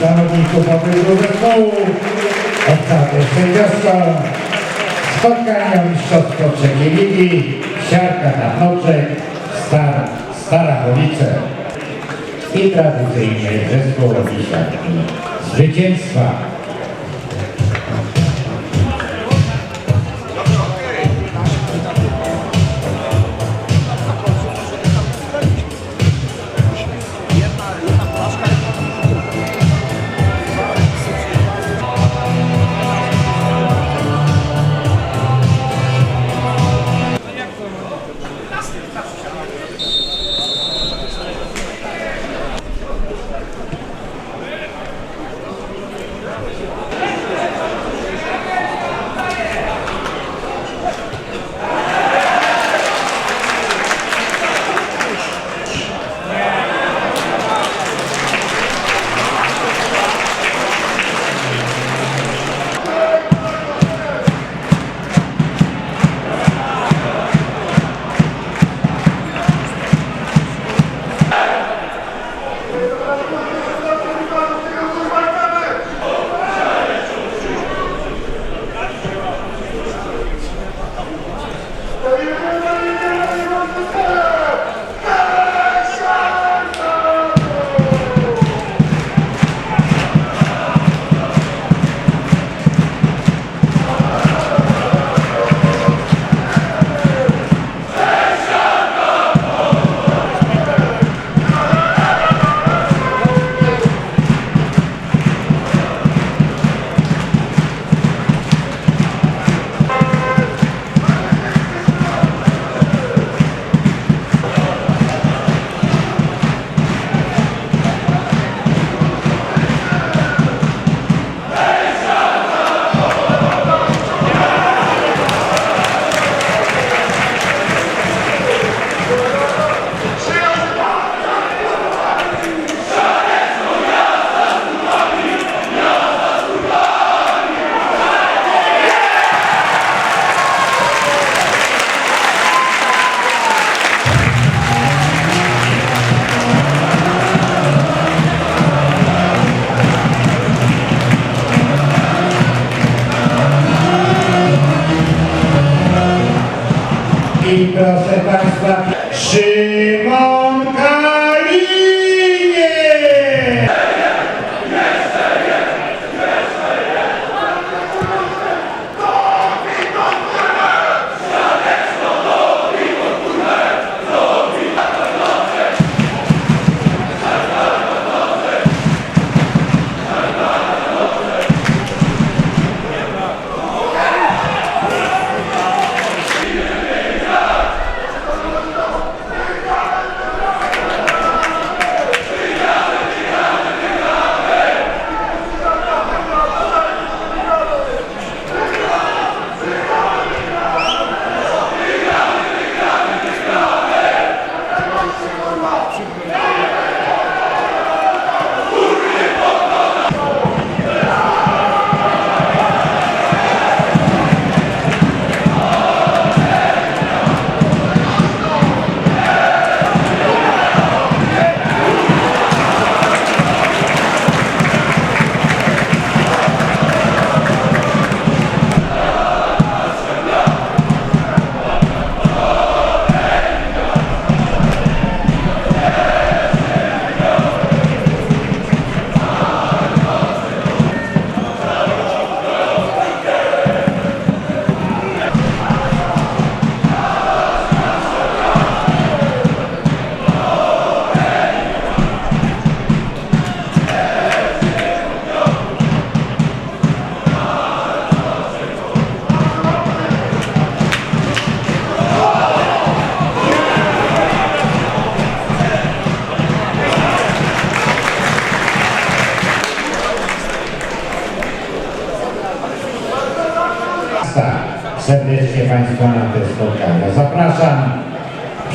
zawodników obydwu zespołów, obsady sędziowską, spotkania mistrzostwo trzeciej ligi, siarka Tarnoczek, Star, Stara Police i tradycyjnie zespół siarki zwycięstwa.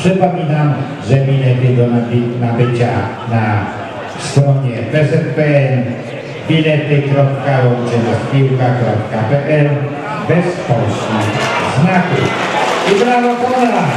Przypominam, że bilety do nabycia na stronie PZPN bilety.łączynaspiłka.pl bez polskich znaków. I brawo Konrad!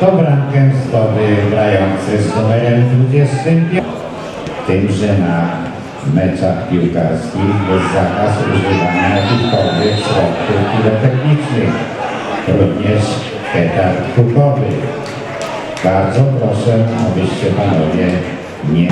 To bramkę zdobył grający z numerem 25. Tymże na meczach piłkarskich jest zakaz używania jakichkolwiek środków pirotechnicznych, również petard hukowych. Bardzo proszę, abyście panowie nie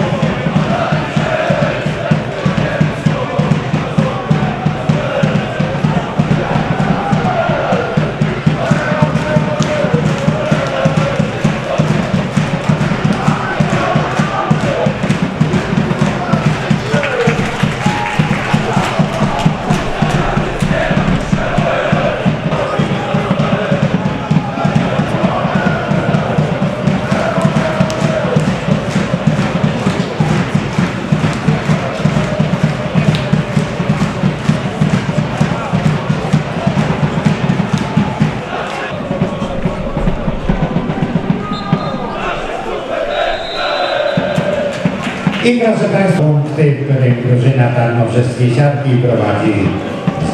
I proszę Państwa, w którym drużyna Tarnobrzeskiej Siatki prowadzi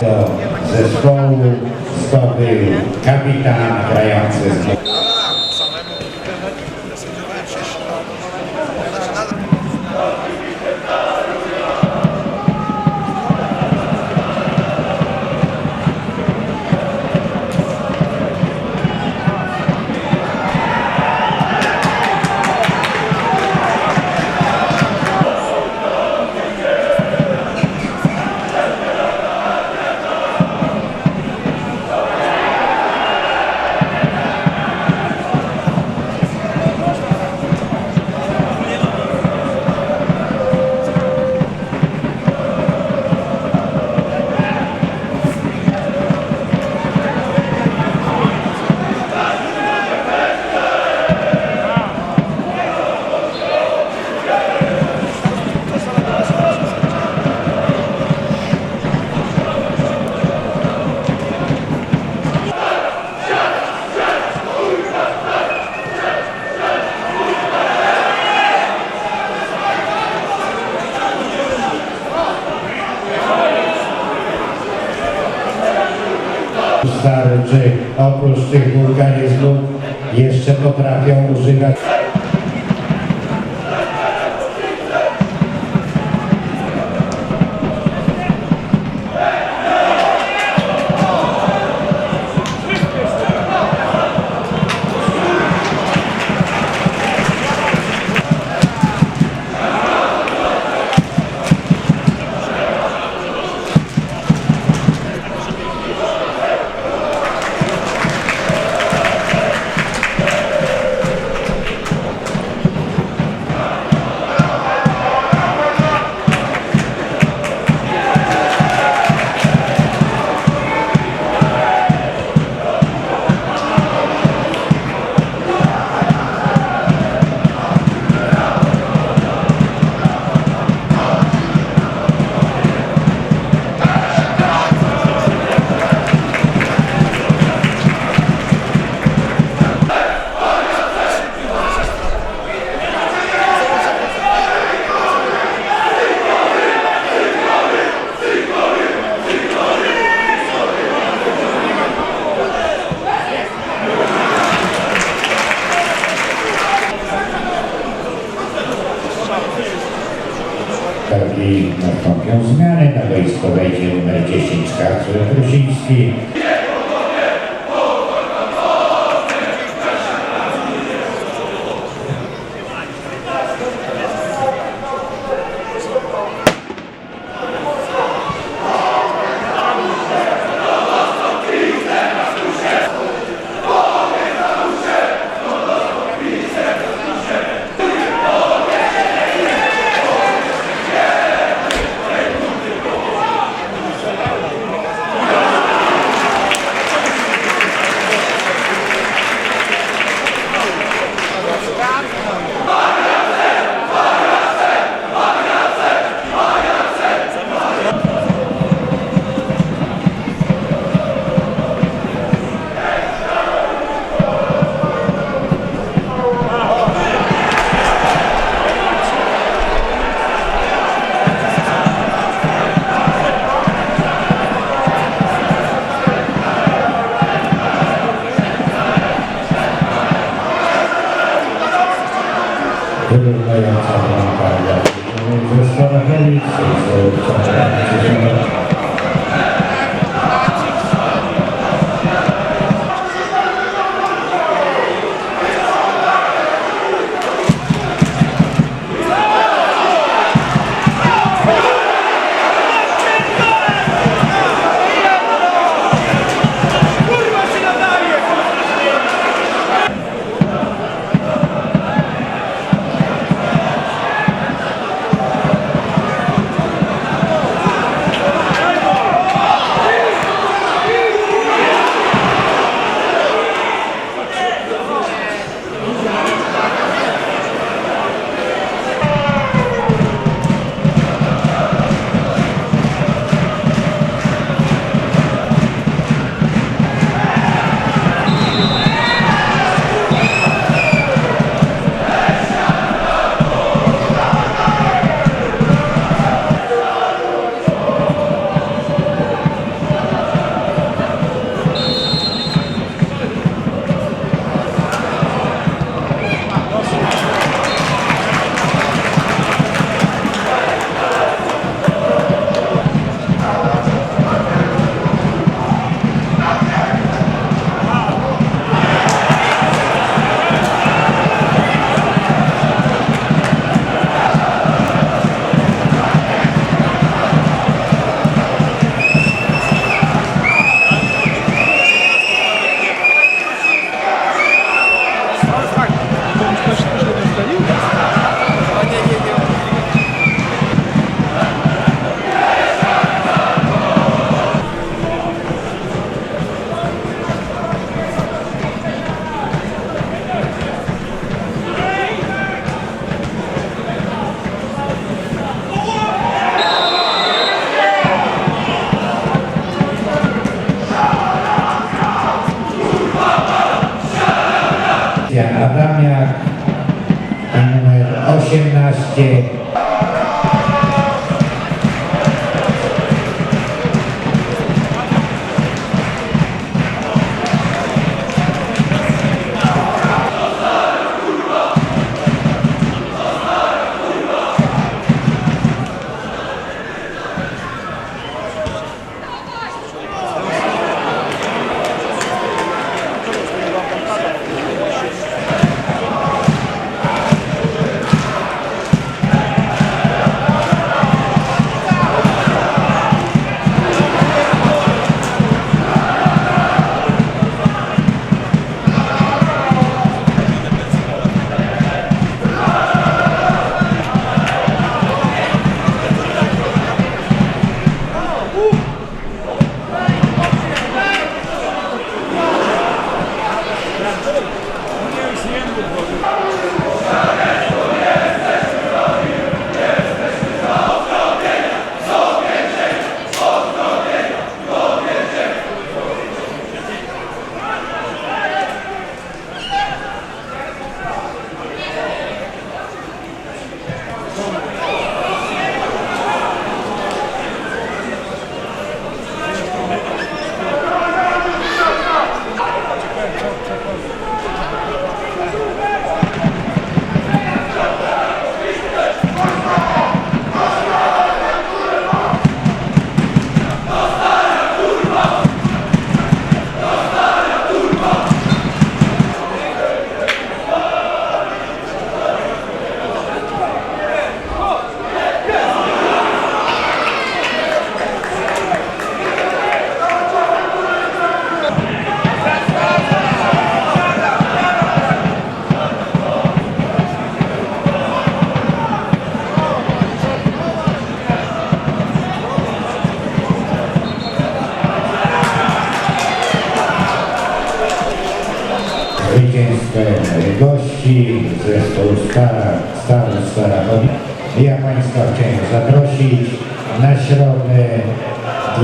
do zespołu zdobył kapitan grający z Na boisko wejdzie numer 10 Kacper Prusiński.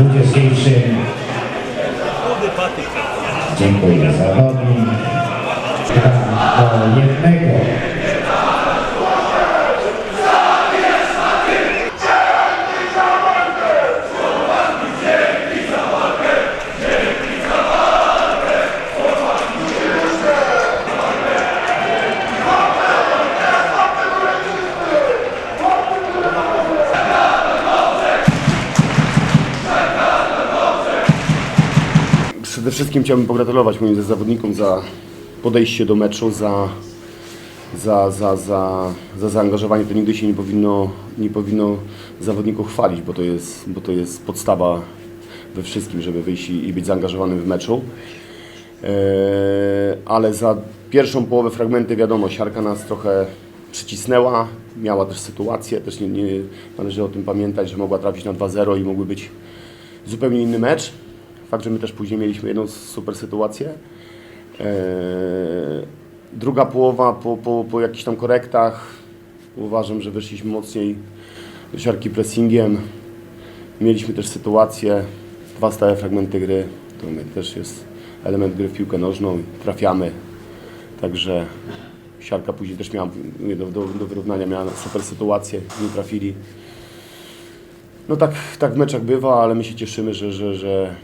20. Dziękuję za jednego. Wszystkim chciałbym pogratulować moim zawodnikom za podejście do meczu, za, za, za, za, za zaangażowanie. To nigdy się nie powinno, nie powinno zawodników chwalić, bo to, jest, bo to jest podstawa we wszystkim, żeby wyjść i i być zaangażowanym w meczu. Eee, ale za pierwszą połowę fragmenty wiadomo, siarka nas trochę przycisnęła, miała też sytuację, też nie, nie należy o tym pamiętać, że mogła trafić na 2-0 i mógłby być zupełnie inny mecz. Fakt, że my też później mieliśmy jedną super sytuację. Eee, druga połowa po, po, po jakichś tam korektach uważam, że wyszliśmy mocniej do siarki pressingiem. Mieliśmy też sytuację, dwa stałe fragmenty gry, to też jest element gry w piłkę nożną trafiamy. Także siarka później też miała do, do, do wyrównania, miała super sytuację, nie trafili. No tak, tak w meczach bywa, ale my się cieszymy, że, że, że,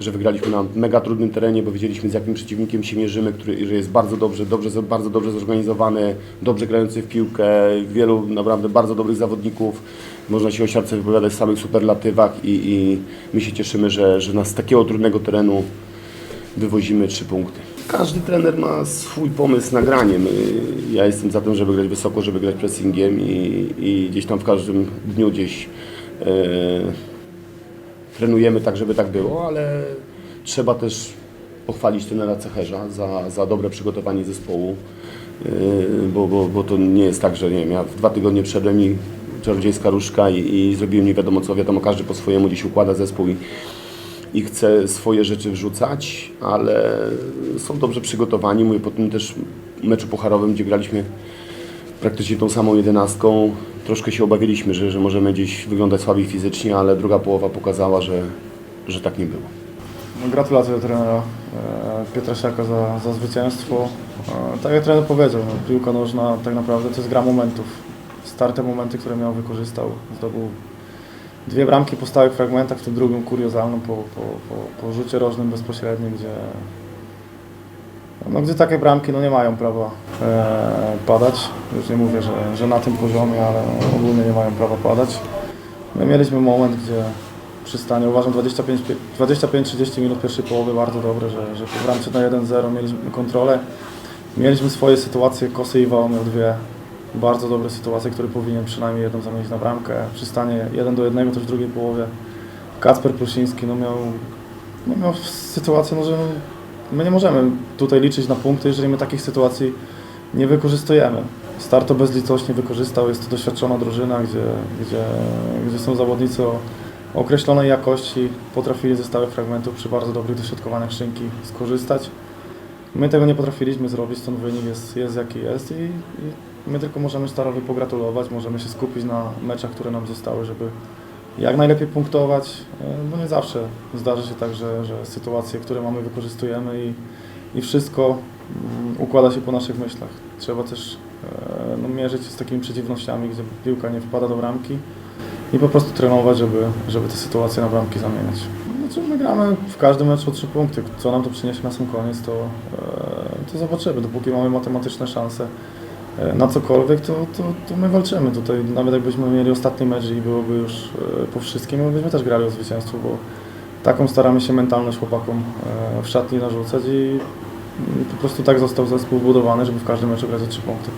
że wygraliśmy na mega trudnym terenie, bo wiedzieliśmy z jakim przeciwnikiem się mierzymy, który że jest bardzo dobrze, dobrze, bardzo dobrze zorganizowany, dobrze grający w piłkę, wielu naprawdę bardzo dobrych zawodników. Można się o siatce wypowiadać w samych superlatywach i, i my się cieszymy, że, że nas z takiego trudnego terenu wywozimy trzy punkty. Każdy trener ma swój pomysł na granie. My, ja jestem za tym, żeby grać wysoko, żeby grać pressingiem i, i gdzieś tam w każdym dniu gdzieś e, trenujemy tak, żeby tak było, ale trzeba też pochwalić trenera Cecherza za, za dobre przygotowanie zespołu, yy, bo, bo, bo to nie jest tak, że nie wiem, ja w dwa tygodnie przedem i czarodziejska różka i, i zrobiłem nie wiadomo co, wiadomo, każdy po swojemu gdzieś układa zespół i, i chce swoje rzeczy wrzucać, ale są dobrze przygotowani. Mówię po tym też meczu pucharowym, gdzie graliśmy praktycznie tą samą jedenastką. Troszkę się obawialiśmy, że, że możemy gdzieś wyglądać słabiej fizycznie, ale druga połowa pokazała, że, że tak nie było. No, Gratulacje do trenera e, Piotra Siaka za, za zwycięstwo. E, Tak jak trener powiedział, no, piłka nożna tak naprawdę to jest gra momentów. Starte momenty, które miał, wykorzystał. Zdobył dwie bramki po stałych fragmentach, w tym drugą kuriozalną po, po, po, po rzucie rożnym bezpośrednim, gdzie no, gdzie takie bramki no, nie mają prawa e, padać. Już nie mówię, że, że na tym poziomie, ale ogólnie nie mają prawa padać. My mieliśmy moment, gdzie przy stanie, uważam 25 25-30 minut pierwszej połowy bardzo dobre, że, że po bramce na 1-0 mieliśmy kontrolę. Mieliśmy swoje sytuacje, Kosy Iwao miał dwie bardzo dobre sytuacje, które powinien przynajmniej jedną zamienić na bramkę. Przy stanie 1 do 1 też w drugiej połowie. Kacper Plusiński no miał, no miał sytuację, no, że my nie możemy tutaj liczyć na punkty, jeżeli my takich sytuacji nie wykorzystujemy. Starto bezlitośnie wykorzystał, jest to doświadczona drużyna, gdzie, gdzie, gdzie są zawodnicy o określonej jakości, potrafili ze stałych fragmentów przy bardzo dobrych dośrodkowaniach szynki skorzystać. My tego nie potrafiliśmy zrobić, stąd wynik jest, jest jaki jest i, i my tylko możemy Starowi pogratulować, możemy się skupić na meczach, które nam zostały, żeby jak najlepiej punktować, e, bo nie zawsze zdarzy się tak, że, że sytuacje, które mamy wykorzystujemy i, i wszystko mm, układa się po naszych myślach. Trzeba też e, no, mierzyć się z takimi przeciwnościami, gdzie piłka nie wpada do bramki i po prostu trenować, żeby, żeby te sytuacje na bramki zamieniać. Znaczy, my gramy w każdym meczu o trzy punkty. Co nam to przyniesie na sam koniec, to, e, to zobaczymy. Dopóki mamy matematyczne szanse na cokolwiek, to, to, to my walczymy. Tutaj nawet jakbyśmy mieli ostatni mecz i byłoby już e, po wszystkim, my byśmy też grali o zwycięstwo, bo taką staramy się mentalność chłopakom e, w szatni narzucać i mm, po prostu tak został zespół zbudowany, żeby w każdym meczu grać o trzy punkty.